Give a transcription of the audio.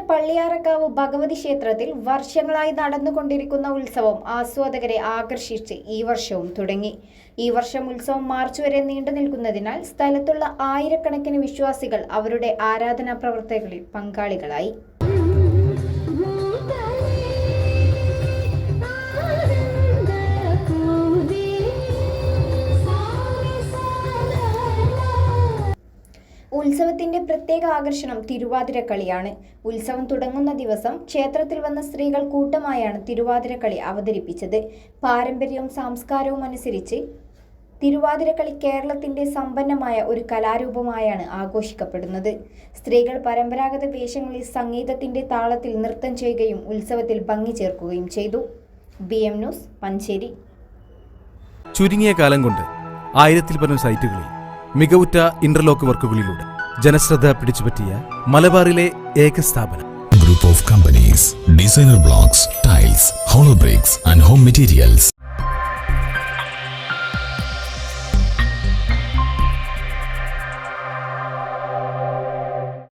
പള്ളിയാറക്കാവ് ഭഗവതി ക്ഷേത്രത്തിൽ വർഷങ്ങളായി നടന്നുകൊണ്ടിരിക്കുന്ന ഉത്സവം ആസ്വാദകരെ ആകർഷിച്ച് ഈ വർഷവും തുടങ്ങി. ഈ വർഷം ഉത്സവം മാർച്ച് വരെ നീണ്ടു നിൽക്കുന്നതിനാൽ സ്ഥലത്തുള്ള ആയിരക്കണക്കിന് വിശ്വാസികൾ അവരുടെ ആരാധനാ പ്രവർത്തകളിൽ പങ്കാളികളായി. ഉത്സവത്തിന്റെ പ്രത്യേക ആകർഷണം തിരുവാതിരക്കളിയാണ് ഉത്സവം തുടങ്ങുന്ന ദിവസം ക്ഷേത്രത്തിൽ വന്ന സ്ത്രീകൾ കൂട്ടമായാണ് തിരുവാതിരക്കളി അവതരിപ്പിച്ചത്. പാരമ്പര്യവും സംസ്കാരവും അനുസരിച്ച് തിരുവാതിരക്കളി കേരളത്തിന്റെ സമ്പന്നമായ ഒരു കലാരൂപമായാണ് ആഘോഷിക്കപ്പെടുന്നത്. സ്ത്രീകൾ പരമ്പരാഗത വേഷങ്ങളിൽ സംഗീതത്തിന്റെ താളത്തിൽ നൃത്തം ചെയ്യുകയും ഉത്സവത്തിൽ ഭംഗി ചേർക്കുകയും ചെയ്തു. ബി എം ന്യൂസ് മഞ്ചേരി ചുരുങ്ങിയ കാലം കൊണ്ട് ആയിരത്തിൽ പരം സൈറ്റുകളിൽ മികവുറ്റ ഇന്റർലോക്ക് വർക്കുകളിലൂടെ ജനശ്രദ്ധ പിടിച്ചുപറ്റിയ മലബാറിലെ ഏക സ്ഥാപനം. Group of companies designer blocks tiles hollow bricks and home materials